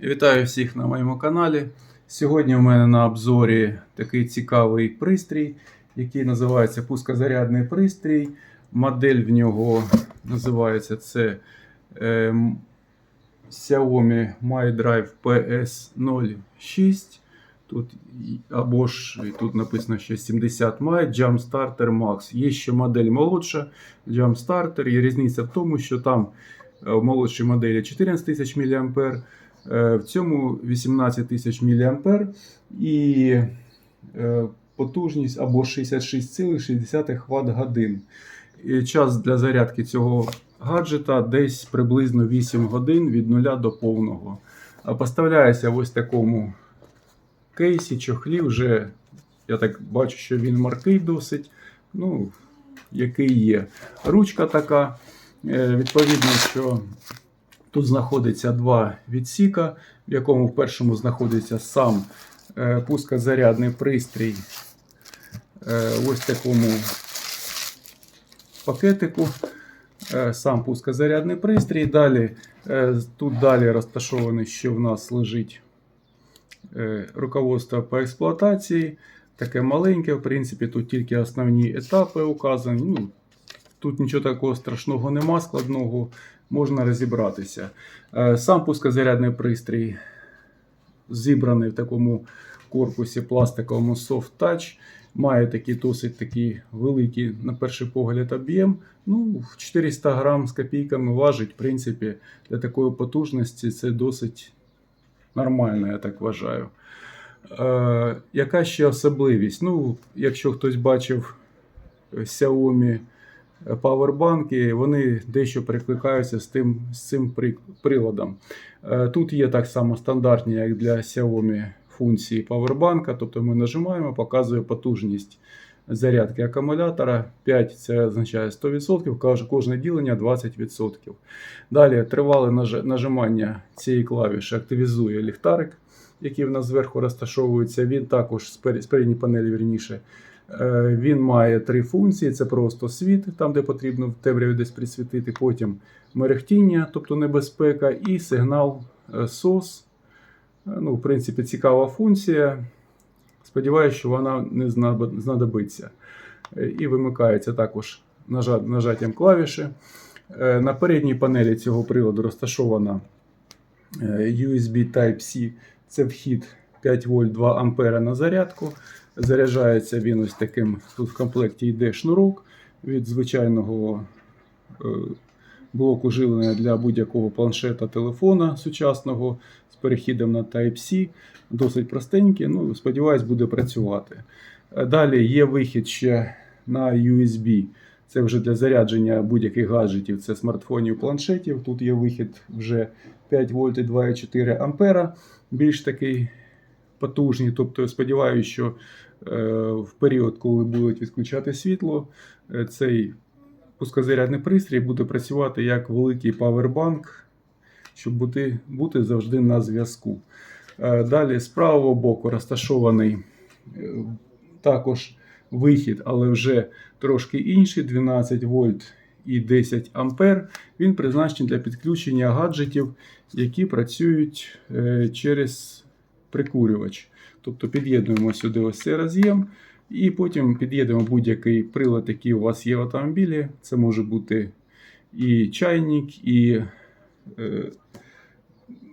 Вітаю всіх на моєму каналі. Сьогодні у мене на обзорі такий цікавий пристрій, який називається пускозарядний пристрій. Модель в нього називається це ем, Xiaomi MyDrive PS06. Тут або ж тут написано, що 70 май Jump Max. Є ще модель молодша Jump Starter. Є різниця в тому, що там е, в молодшій моделі 14 тисяч мА, е, в цьому 18 тисяч мА і е, потужність або 66,6 Вт годин. Час для зарядки цього гаджета десь приблизно 8 годин від нуля до повного. Поставляється в ось такому кейсі, чохлі вже. Я так бачу, що він маркий досить. Ну, який є. Ручка така. Е, Відповідно, що тут знаходиться два відсіка, в якому в першому знаходиться сам е, пускозарядний пристрій. Е, Ось такому пакетику. Е, Сам пускозарядний пристрій. Далі, тут далі розташований, що в нас лежить руководство по експлуатації. Таке маленьке, в принципі, тут тільки основні етапи указані. Ну, тут нічого такого страшного нема, складного, можна розібратися. Е, Сам пускозарядний пристрій зібраний в такому корпусі пластиковому Soft Touch. Має такий досить такий великий, на перший погляд, об'єм. Ну, 400 грам з копійками важить. В принципі, для такої потужності це досить нормально, я так вважаю. Е, яка ще особливість? Ну, якщо хтось бачив е, Xiaomi павербанки, вони дещо перекликаються з, тим, з цим при- приладом. Е, Тут є так само стандартні, як для Xiaomi функції павербанка, тобто ми нажимаємо, показує потужність зарядки акумулятора. 5 це означає 100%, каже, кожне ділення 20%. Далі тривале нажимання цієї клавіші активізує ліхтарик, який в нас зверху розташовується. Він також з пер- з передньої панелі вірніше. Е, Він має три функції: це просто світ, там де потрібно в темряві десь присвітити, потім мерехтіння, тобто небезпека, і сигнал е, SOS. Е, Ну, в принципі, цікава функція. Сподіваюся, що вона не знадобиться. Е, І вимикається також нажаттям клавіші. Е, На передній панелі цього приладу розташована е, USB Type-C. Це вхід 5 вольт 2 ампера на зарядку. Заряджається він ось таким. Тут в комплекті йде шнурок від звичайного е, блоку живлення для будь-якого планшета телефона сучасного з перехідом на Type-C. Досить простенький. Ну, сподіваюсь, буде працювати. Далі є вихід ще на USB. Це вже для зарядження будь-яких гаджетів, це смартфонів, планшетів. Тут є вихід вже 5 вольт і 2,4 ампера. Більш такий потужний. Тобто, сподіваюся, що е, в період, коли будуть відключати світло, е, цей пускозарядний пристрій буде працювати як великий павербанк, щоб бути, бути завжди на зв'язку. Е, Далі з правого боку розташований також вихід, але вже трошки інший 12 вольт і 10 ампер. Він призначений для підключення гаджетів, які працюють через прикурювач. Тобто під'єднуємо сюди ось цей роз'єм, і потім під'єднуємо будь-який прилад, який у вас є в автомобілі. Це може бути і чайник, і е,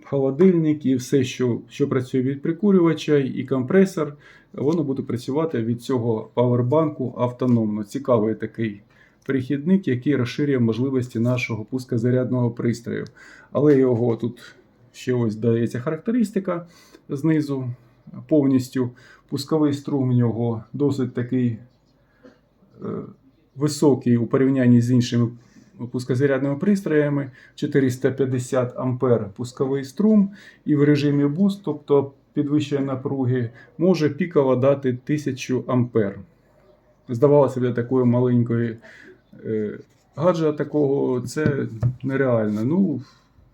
холодильник, і все, що, що працює від прикурювача, і компресор. Воно буде працювати від цього павербанку автономно. Цікавий такий перехідник, який розширює можливості нашого пускозарядного пристрою. Але його тут ще ось дається характеристика знизу повністю. Пусковий струм в нього досить такий е, високий у порівнянні з іншими пускозарядними пристроями. 450 ампер пусковий струм, і в режимі буст, тобто підвищення напруги, може піково дати 1000 ампер. Здавалося б, для такої маленької е, гаджета такого це нереально. Ну,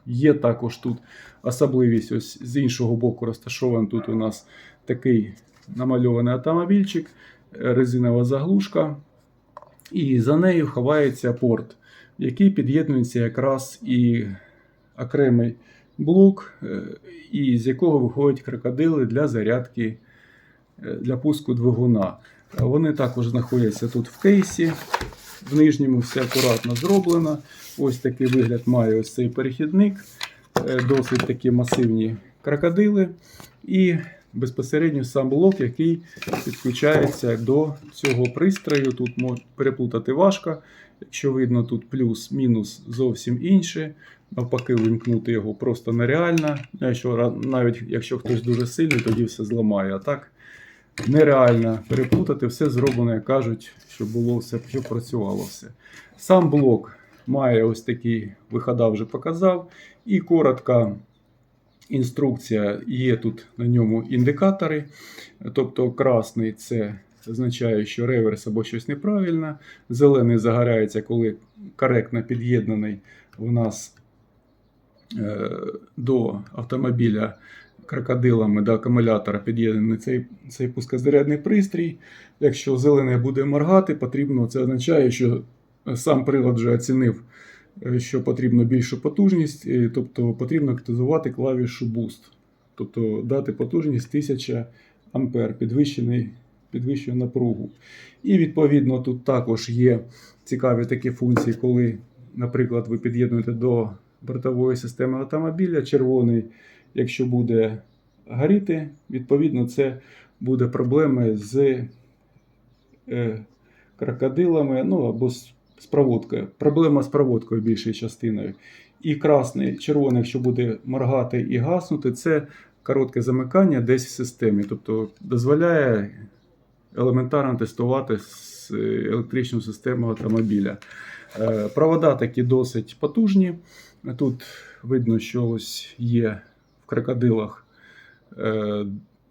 є також тут особливість. Ось з іншого боку розташований тут у нас такий намальований автомобільчик, резинова заглушка. І за нею ховається порт, який під'єднується якраз і окремий блок, е, і з якого виходять крокодили для зарядки е, для пуску двигуна. Вони також знаходяться тут в кейсі. В нижньому все акуратно зроблено. Ось такий вигляд має ось цей перехідник. Е, Досить такі масивні крокодили. І безпосередньо сам блок, який підключається до цього пристрою. Тут переплутати важко. Якщо видно, тут плюс-мінус зовсім інше. Навпаки, вимкнути його просто нереально. Якщо, навіть якщо хтось дуже сильний, тоді все зламає. А так нереально переплутати, все зроблено, як кажуть, щоб було все, щоб працювало все. Сам блок має ось такі вихода вже показав. І коротка інструкція є тут на ньому індикатори. Тобто красний це означає, що реверс або щось неправильно. Зелений загорається, коли коректно під'єднаний у нас е, до автомобіля крокодилами до акумулятора під'єднаний цей, цей пускозарядний пристрій. Якщо зелений буде моргати, потрібно, це означає, що сам прилад вже оцінив, е, що потрібно більшу потужність, е, тобто потрібно активізувати клавішу Boost, тобто дати потужність 1000 ампер, підвищений, підвищену напругу. І відповідно тут також є цікаві такі функції, коли, наприклад, ви під'єднуєте до бортової системи автомобіля, червоний, якщо буде горіти, відповідно, це буде проблеми з е, крокодилами, ну або з, проводкою. Проблема з проводкою більшою частиною. І красний, червоний, якщо буде моргати і гаснути, це коротке замикання десь в системі. Тобто дозволяє елементарно тестувати з е, електричну систему автомобіля. Е, Провода такі досить потужні. Тут видно, що ось є в крокодилах е,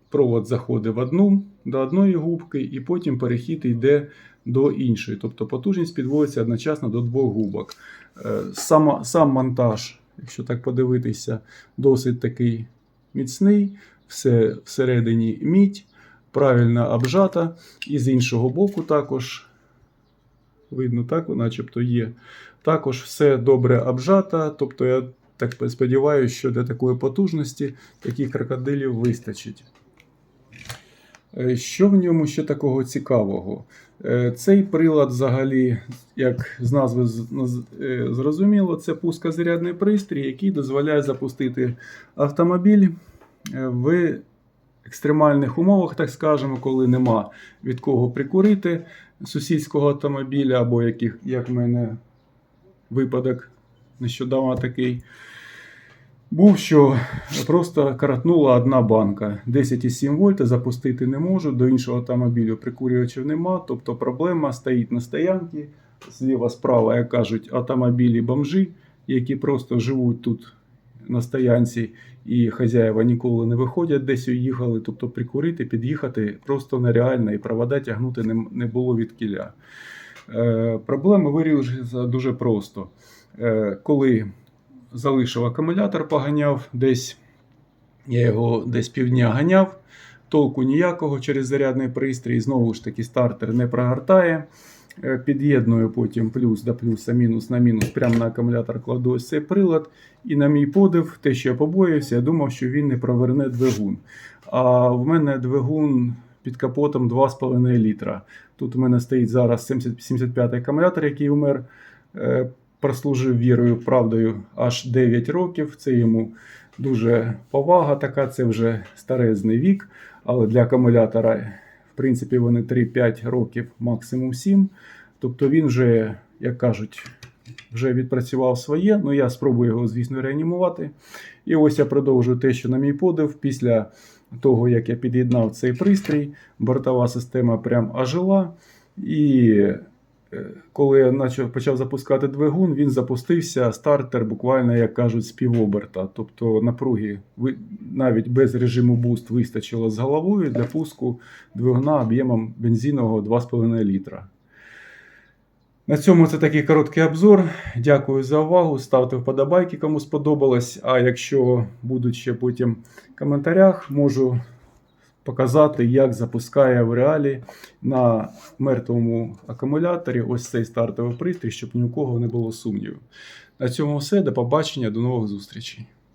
провод заходить в одну до одної губки, і потім перехід йде до іншої. Тобто потужність підводиться одночасно до двох губок. Е, Сама, сам монтаж, якщо так подивитися, досить такий міцний, все всередині мідь, правильно обжата, і з іншого боку також. Видно, так, начебто є. Також все добре обжато, тобто я так сподіваюся, що для такої потужності таких крокодилів вистачить. Е, Що в ньому ще такого цікавого? Е, Цей прилад, взагалі, як з назви е, зрозуміло, це пускозарядний пристрій, який дозволяє запустити автомобіль в екстремальних умовах, так скажемо, коли нема від кого прикурити сусідського автомобіля, або яких, як в мене випадок нещодавно такий. Був, що просто каратнула одна банка. 10,7 вольта запустити не можу, до іншого автомобілю прикурювачів нема. Тобто проблема стоїть на стоянці. Зліва справа, як кажуть, автомобілі бомжі, які просто живуть тут на стоянці, і хазяїва ніколи не виходять, десь уїхали. Тобто прикурити, під'їхати просто нереально, і провода тягнути не було від кіля. Е, проблема вирішується дуже просто. Е, коли залишив акумулятор, поганяв десь. Я його десь півдня ганяв, толку ніякого через зарядний пристрій. Знову ж таки, стартер не прогортає. Е, Під'єдную потім плюс до плюса, мінус на мінус, прямо на акумулятор кладу ось цей прилад. І на мій подив, те, що я побоївся, я думав, що він не проверне двигун. А в мене двигун під капотом 2,5 літра. Тут у мене стоїть зараз 70 75 акумулятор, який умер. Е, прослужив вірою, правдою аж 9 років. Це йому дуже повага така, це вже старезний вік. Але для акумулятора, в принципі, вони 3-5 років, максимум 7. Тобто він вже, як кажуть, вже відпрацював своє. Ну я спробую його, звісно, реанімувати. І ось я продовжую те, що на мій подив, після того, як я під'єднав цей пристрій, бортова система прям ожила. І е, коли я почав, запускати двигун, він запустився стартер буквально, як кажуть, з півоберта. Тобто напруги навіть без режиму буст вистачило з головою для пуску двигуна об'ємом бензинового 2,5 літра. На цьому це такий короткий обзор. Дякую за увагу. Ставте вподобайки, кому сподобалось. А якщо будуть ще потім в коментарях, можу показати, як запускає в реалі на мертвому акумуляторі ось цей стартовий пристрій, щоб ні у кого не було сумнівів. На цьому все. До побачення, до нових зустрічей.